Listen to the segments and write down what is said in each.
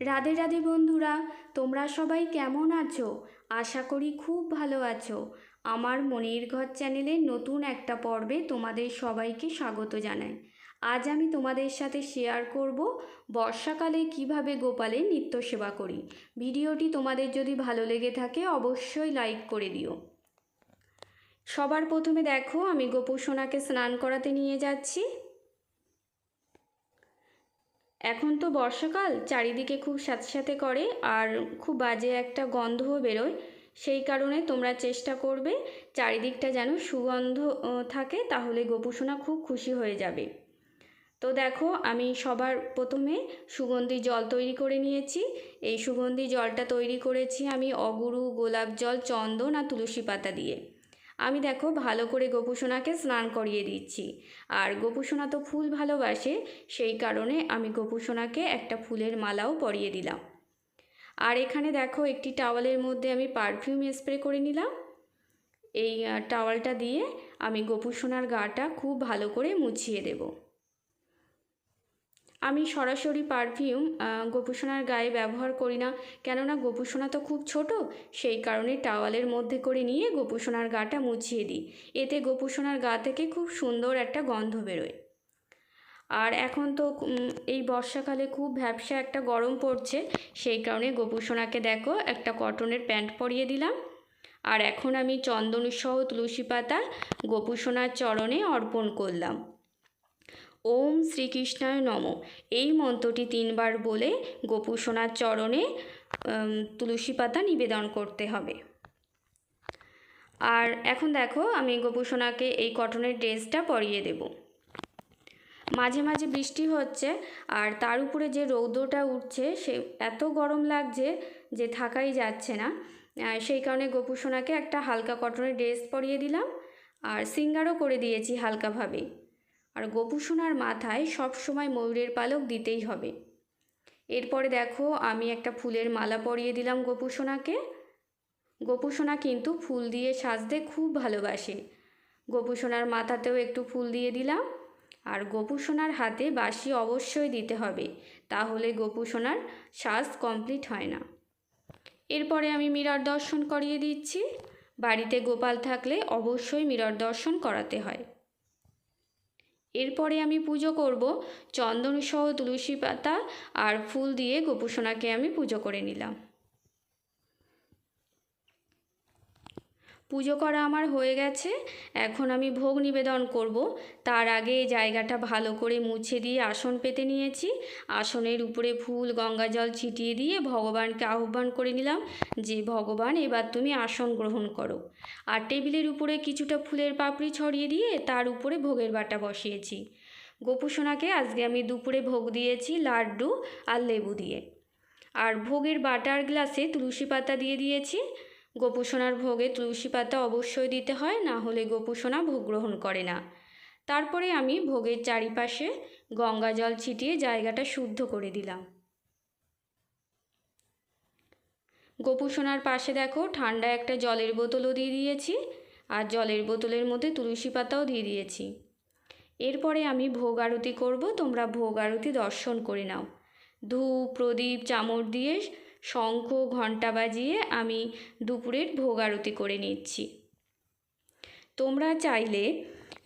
রাধে রাধে বন্ধুরা, তোমরা সবাই কেমন আছো? আশা করি খুব ভালো আছো। আমার মনের ঘর চ্যানেলের নতুন একটা পর্বে তোমাদের সবাইকে স্বাগত জানাই। আজ আমি তোমাদের সাথে শেয়ার করব বর্ষাকালে কীভাবে গোপালের নিত্য সেবা করি। ভিডিওটি তোমাদের যদি ভালো লেগে থাকে, অবশ্যই লাইক করে দিও। সবার প্রথমে দেখো, আমি গোপুসোনাকে স্নান করাতে নিয়ে যাচ্ছি। এখন তো বর্ষাকাল, চারিদিকে খুব সাথে সাথে করে আর খুব বাজে একটা গন্ধও বেরোয়। সেই কারণে তোমরা চেষ্টা করবে চারিদিকটা যেন সুগন্ধ থাকে, তাহলে গোপুসোনা খুব খুশি হয়ে যাবে। তো দেখো, আমি সবার প্রথমে সুগন্ধি জল তৈরি করে নিয়েছি। এই সুগন্ধি জলটা তৈরি করেছি আমি অগুরু, গোলাপ জল, চন্দন আর তুলসী পাতা দিয়ে। আমি দেখো ভালো করে গোপুসোনাকে স্নান করিয়ে দিচ্ছি। আর গোপুসোনা তো ফুল ভালোবাসে, সেই কারণে আমি গোপুসোনাকে একটা ফুলের মালাও পরিয়ে দিলাম। আর এখানে দেখো একটি টাওয়ালের মধ্যে আমি পারফিউম স্প্রে করে নিলাম। এই টাওয়ালটা দিয়ে আমি গোপুসোনার গাটা খুব ভালো করে মুছিয়ে দেবো। আমি সরাসরি পারফিউম গোপুসোনার গায়ে ব্যবহার করি না। কেননা গোপুসোনা তো খুব ছোট, সেই কারণে টাওয়ালের মধ্যে করে নিয়ে গোপুসোনার গাটা মুছিয়ে দিই। এতে গোপুসোনার গা থেকে খুব সুন্দর একটা গন্ধ বেরোয়। আর এখন তো এই বর্ষাকালে খুব ভ্যাবসা একটা গরম পড়ছে, সেই কারণে গোপুসোনাকে দেখো, একটা কটনের প্যান্ট পরিয়ে দিলাম। আর এখন আমি চন্দনসহ তুলসী পাতা গোপুসোনার চরণে অর্পণ করলাম। ওম শ্রীকৃষ্ণায় নম। এই মন্ত্রটি তিনবার বলে গোপুসোনার চরণে তুলসী পাতা নিবেদন করতে হবে। আর এখন দেখো, আমি গোপুসোনাকে এই কটনের ড্রেসটা পরিয়ে দেব। মাঝে মাঝে বৃষ্টি হচ্ছে, আর তার উপরে যে রৌদ্রটা উঠছে, সে এত গরম লাগছে যে থাকাই যাচ্ছে না। সেই কারণে গোপুসোনাকে একটা হালকা কটনের ড্রেস পরিয়ে দিলাম, আর সিঙ্গারও করে দিয়েছি হালকাভাবে। আর গোপুসোনার মাথায় সব সময় ময়ূরের পালক দিতেই হবে। এরপরে দেখো, আমি একটা ফুলের মালা পরিয়ে দিলাম গোপুসোনাকে গোপুসোনা কিন্তু ফুল দিয়ে সাজতে খুব ভালোবাসে। গোপুসোনার মাথাতেও একটু ফুল দিয়ে দিলাম। আর গোপুসোনার হাতে বাসি অবশ্যই দিতে হবে, তাহলে গোপুসোনার সাজ কমপ্লিট হয় না। এরপরে আমি মিরর দর্শন করিয়ে দিচ্ছি। বাড়িতে গোপাল থাকলে অবশ্যই মিরর দর্শন করাতে হয়। এরপরে আমি পুজো করব। চন্দনসহ তুলসী পাতা আর ফুল দিয়ে গোপুসোনাকে আমি পুজো করে নিলাম। পুজো করা আমার হয়ে গেছে, এখন আমি ভোগ নিবেদন করব। তার আগে জায়গাটা ভালো করে মুছে দিয়ে আসন পেতে নিয়েছি। আসনের উপরে ফুল, গঙ্গা জল ছিটিয়ে দিয়ে ভগবানকে আহ্বান করে নিলাম যে, ভগবান, এবার তুমি আসন গ্রহণ করো। আর টেবিলের উপরে কিছুটা ফুলের পাপড়ি ছড়িয়ে দিয়ে তার উপরে ভোগের বাটা বসিয়েছি। গোপুসোনাকে আজকে আমি দুপুরে ভোগ দিয়েছি লাড্ডু আর লেবু দিয়ে। আর ভোগের বাটার গ্লাসে তুলসী পাতা দিয়ে দিয়েছি। গোপুসোনার ভোগে তুলসী পাতা অবশ্যই দিতে হয়, না হলে গোপুসোনা ভোগ গ্রহণ করে না। তারপরে আমি ভোগের চারিপাশে গঙ্গা জল ছিটিয়ে জায়গাটা শুদ্ধ করে দিলাম। গোপুসোনার পাশে দেখো, ঠান্ডা একটা জলের বোতলও দিয়ে দিয়েছি আর জলের বোতলের মধ্যে তুলসী পাতাও দিয়ে দিয়েছি। এরপরে আমি ভোগ আরতি করব, তোমরা ভোগ আরতি দর্শন করে নাও। ধূপ, প্রদীপ চামড় দিয়ে শঙ্খ ঘণ্টা বাজিয়ে আমি দুপুরের ভোগ আরতি করে নিচ্ছি। তোমরা চাইলে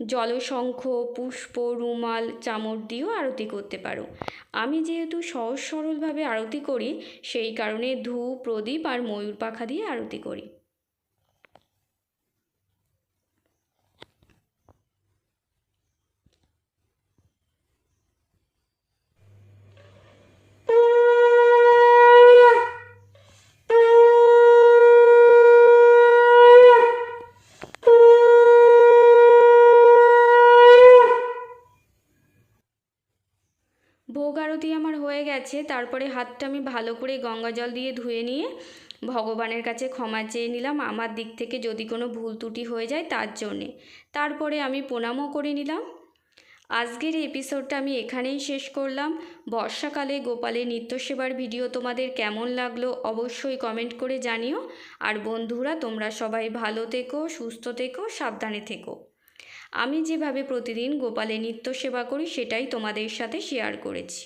জলশঙ্খ, পুষ্প, রুমাল চামড় দিয়েও আরতি করতে পারো। আমি যেহেতু সহজ সরলভাবে আরতি করি, সেই কারণে ধূপ, প্রদীপ আর ময়ূর পাখা দিয়ে আরতি করি ভোগ আরতি আমার হয়ে গেছে। তারপরে হাতটা আমি ভালো করে গঙ্গা জল দিয়ে ধুয়ে নিয়ে ভগবানের কাছে ক্ষমা চেয়ে নিলাম। আমার দিক থেকে যদি কোনো ভুল ত্রুটি হয়ে যায় তার জন্যে। তারপরে আমি প্রণামও করে নিলাম। আজকের এপিসোডটা আমি এখানেই শেষ করলাম। বর্ষাকালে গোপালের নিত্য সেবার ভিডিও তোমাদের কেমন লাগল অবশ্যই কমেন্ট করে জানিও। আর বন্ধুরা, তোমরা সবাই ভালো থেকো, সুস্থ থেকো, সাবধানে থেকো। আমি যেভাবে প্রতিদিন গোপালের নিত্য সেবা করি সেটাই তোমাদের সাথে শেয়ার করেছি।